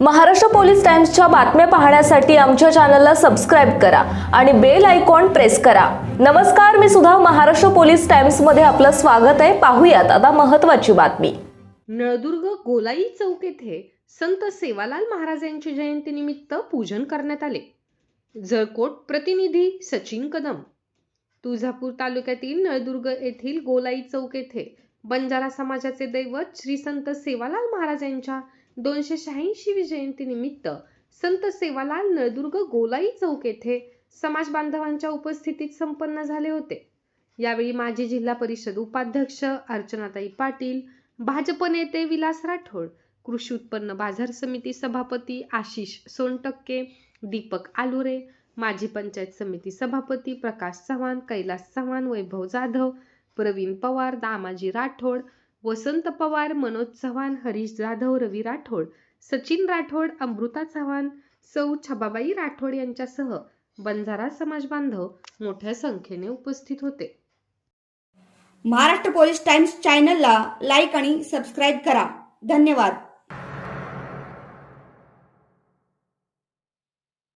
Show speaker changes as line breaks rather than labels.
Maharashtra police टाइम्सच्या बातम्या पाहण्यासाठी आमच्या चॅनलला सबस्क्राईब करा आणि बेल आयकॉन प्रेस करा. नमस्कार मी सुद्धा महाराष्ट्र पोलीस टाइम्समध्ये आपलं स्वागत आहे. पाहूयात आता महत्वाची बातमी.
नळदुर्ग गोलाई चौक येथे संत सेवालाल महाराज यांची जयंतीनिमित्त पूजन करण्यात आले. जळकोट प्रतिनिधी सचिन कदम. तुळजापूर तालुक्यातील नळदुर्ग येथील गोलाई चौक येथे बंजारा समाजाचे दैवत श्री संत सेवालाल महाराज यांच्या दोनशे शहाऐंशी जयंतीनिमित्त संत सेवालाल नळदुर्ग गोलाई चौक येथे समाज बांधवांच्या उपस्थितीत संपन्न झाले होते. यावेळी माजी जिल्हा परिषद उपाध्यक्ष अर्चनाताई पाटील भाजप नेते विलास राठोड कृषी उत्पन्न बाजार समिती सभापती आशिष सोनटक्के दीपक आलुरे माजी पंचायत समिती सभापती प्रकाश चव्हाण कैलास चव्हाण वैभव जाधव प्रवीण पवार दामाजी राठोड वसंत पवार मनोज चव्हाण हरीश जाधव रवी राठोड सचिन राठोड अमृता चव्हाण सौ छबाबाई राठोड यांच्यासह बंजारा समाज बांधव मोठ्या संख्येने उपस्थित होते.
महाराष्ट्र पोलीस टाइम्स चॅनलला लाईक आणि सबस्क्राईब करा. धन्यवाद.